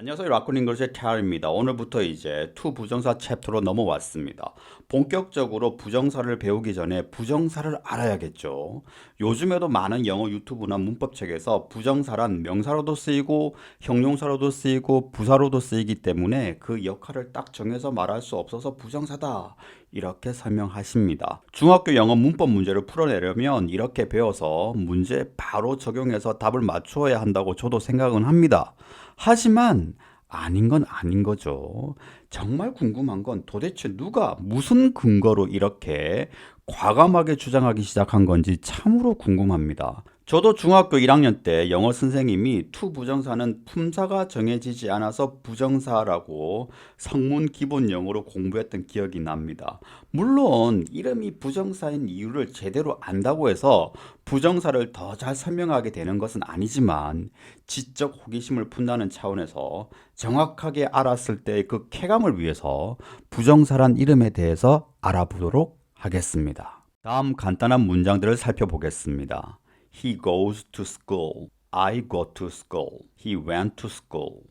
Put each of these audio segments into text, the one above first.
안녕하세요. 라쿤잉글스의 태아입니다. 오늘부터 이제 투 부정사 챕터로 넘어왔습니다. 본격적으로 부정사를 배우기 전에 부정사를 알아야겠죠. 요즘에도 많은 영어 유튜브나 문법책에서 부정사란 명사로도 쓰이고 형용사로도 쓰이고 부사로도 쓰이기 때문에 그 역할을 딱 정해서 말할 수 없어서 부정사다. 이렇게 설명하십니다. 중학교 영어 문법 문제를 풀어내려면 이렇게 배워서 문제 바로 적용해서 답을 맞추어야 한다고 저도 생각은 합니다. 하지만 아닌 건 아닌 거죠. 정말 궁금한 건 도대체 누가 무슨 근거로 이렇게 과감하게 주장하기 시작한 건지 참으로 궁금합니다. 저도 중학교 1학년 때 영어 선생님이 투 부정사는 품사가 정해지지 않아서 부정사라고 성문 기본 영어로 공부했던 기억이 납니다. 물론 이름이 부정사인 이유를 제대로 안다고 해서 부정사를 더 잘 설명하게 되는 것은 아니지만 지적 호기심을 푼다는 차원에서 정확하게 알았을 때그 쾌감을 위해서 부정사란 이름에 대해서 알아보도록 하겠습니다. 다음 간단한 문장들을 살펴보겠습니다. He goes to school. I go to school. He went to school.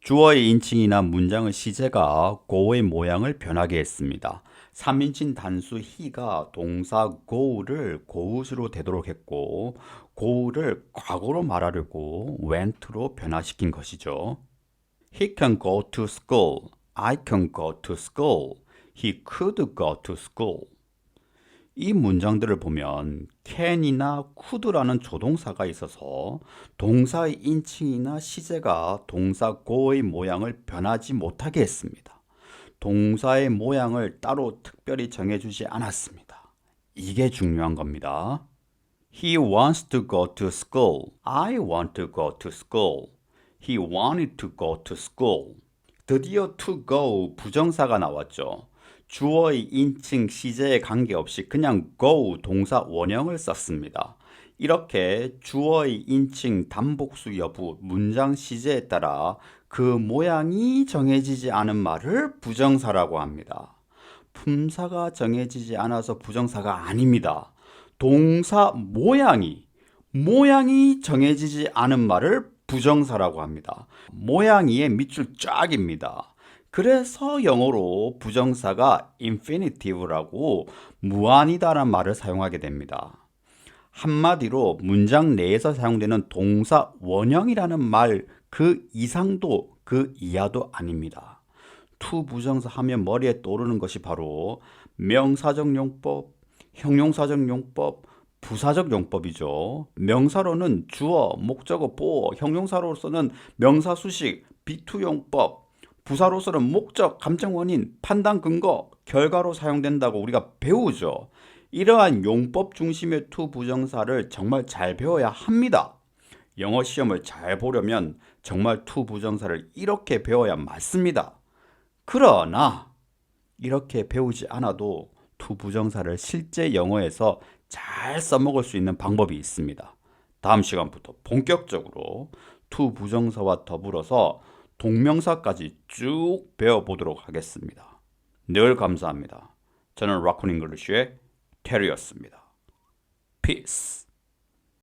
주어의 인칭이나 문장의 시제가 go의 모양을 변하게 했습니다. 3인칭 단수 he가 동사 go를 go으로 되도록 했고 go를 과거로 말하려고 went로 변화시킨 것이죠. He can go to school. I can go to school. He could go to school. 이 문장들을 보면 can이나 could라는 조동사가 있어서 동사의 인칭이나 시제가 동사 go의 모양을 변하지 못하게 했습니다. 동사의 모양을 따로 특별히 정해주지 않았습니다. 이게 중요한 겁니다. He wants to go to school. I want to go to school. He wanted to go to school. 드디어 to go 부정사가 나왔죠. 주어의 인칭 시제에 관계없이 그냥 go 동사 원형을 썼습니다. 이렇게 주어의 인칭 단복수 여부 문장 시제에 따라 그 모양이 정해지지 않은 말을 부정사라고 합니다. 품사가 정해지지 않아서 부정사가 아닙니다. 동사 모양이 모양이 정해지지 않은 말을 부정사라고 합니다. 모양이의 밑줄 쫙입니다. 그래서 영어로 부정사가 infinitive라고 무한이다라는 말을 사용하게 됩니다. 한마디로 문장 내에서 사용되는 동사 원형이라는 말 그 이상도 그 이하도 아닙니다. 투 부정사 하면 머리에 떠오르는 것이 바로 명사적 용법, 형용사적 용법, 부사적 용법이죠. 명사로는 주어, 목적어, 보어, 형용사로서는 명사 수식, 비투 용법, 부사로서는 목적, 감정 원인, 판단 근거, 결과로 사용된다고 우리가 배우죠. 이러한 용법 중심의 투 부정사를 정말 잘 배워야 합니다. 영어 시험을 잘 보려면 정말 투 부정사를 이렇게 배워야 맞습니다. 그러나 이렇게 배우지 않아도 투 부정사를 실제 영어에서 잘 써먹을 수 있는 방법이 있습니다. 다음 시간부터 본격적으로 투 부정사와 더불어서 동명사까지 쭉 배워보도록 하겠습니다. 늘 감사합니다. 저는 라쿤 잉글리쉬의 테리였습니다. Peace.